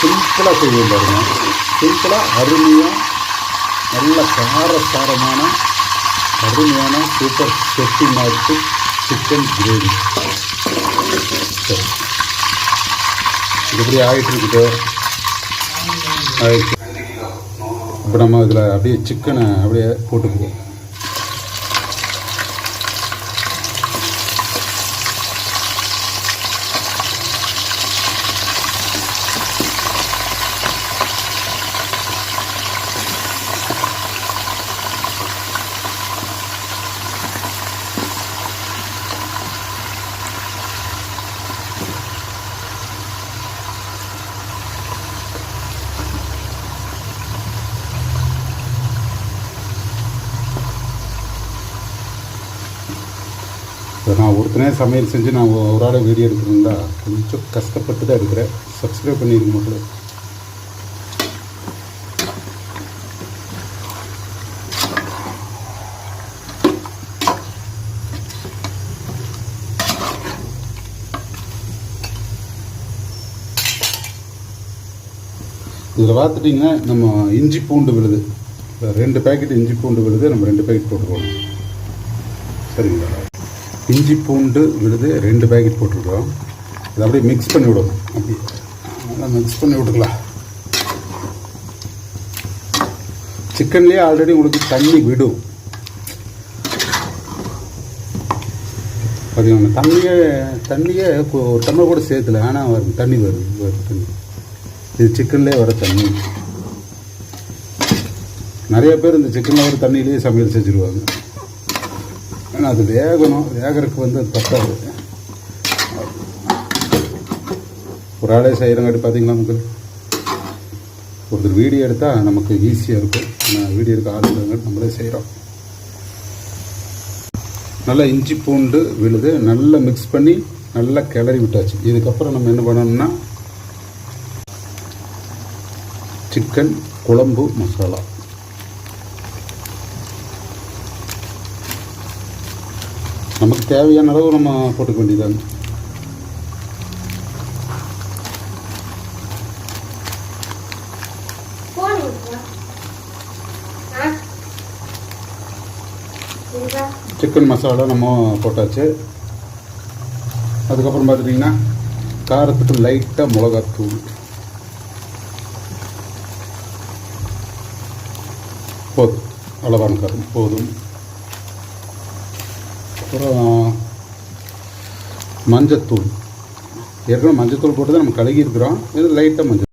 சிம்பிளாக செய்வோம் பாருங்கள் சிம்பிளாக அருமையாக நல்ல காரசாரமான அருமையான சூப்பர் செட்டி மாட்டு சிக்கன் கிரேவி சரி இப்படி ஆகிட்டு இருக்குது? இப்போ நம்ம இதில் அப்படியே சிக்கனை அப்படியே போட்டுக்குவோம். இப்போ நான் ஒருத்தனே சமையல் செஞ்சு நான் ஒரு ஆளை வீடியோ எடுக்கணுங்களா கொஞ்சம் கஷ்டப்பட்டு தான் எடுக்கிறேன். சப்ஸ்கிரைப் பண்ணியிருக்க மக்களே இதில் பார்த்துட்டிங்கன்னா நம்ம இஞ்சி பூண்டு விழுது. ரெண்டு பேக்கெட் இஞ்சி பூண்டு விழுது நம்ம ரெண்டு பேக்கெட் போட்டுருவோம். சரிங்களா? இஞ்சி பூண்டு விழுது ரெண்டு பேக்கெட் போட்டிருக்கோம் இதை அப்படியே மிக்ஸ் பண்ணி விடணும். அப்படி நல்லா மிக்ஸ் பண்ணி விட்டுக்கலாம். சிக்கன்லேயே ஆல்ரெடி உங்களுக்கு தண்ணி விடும். பார்த்தீங்கன்னா தண்ணியே தண்ணியே ஒரு டம்ளர் கூட சேர்த்துல ஆனால் வரும் தண்ணி வருது வரும் தண்ணி. இது சிக்கன்லேயே வர தண்ணி. நிறைய பேர் இந்த சிக்கனில் வர தண்ணியிலேயே சமையல் செஞ்சுருவாங்க. ஆனால் அது வேகணும். வேகிறதுக்கு வந்து அது பத்தாது. ஒரு ஆளே செய்கிறங்காட்டி பார்த்தீங்களா மக்கள்? ஒருத்தர் வீடியோ எடுத்தால் நமக்கு ஈஸியாக இருக்கும். ஆனால் வீடியோ எடுக்க ஆள் இல்லைங்காட்டி நம்மளே செய்கிறோம் நல்லா இஞ்சி பூண்டு விழுது நல்லா மிக்ஸ் பண்ணி நல்லா கிளறி விட்டாச்சு. இதுக்கப்புறம் நம்ம என்ன பண்ணணும்னா சிக்கன் குழம்பு மசாலா. நமக்கு தேவையான அளவு நம்ம போட்டுக்க வேண்டியதாங்க சிக்கன் மசாலா நம்ம போட்டாச்சு. அதுக்கப்புறம் பார்த்துட்டிங்கன்னா காரத்துக்கு லைட்டாக மிளகாத்தூள். போதும். அளவான காரம். போதும். அப்புறம் மஞ்சத்தூள். ஏற்கனவே மஞ்சத்தூள் போட்டு தான் நம்ம கழுகி இருக்கிறோம் இது லைட்டாக மஞ்சள்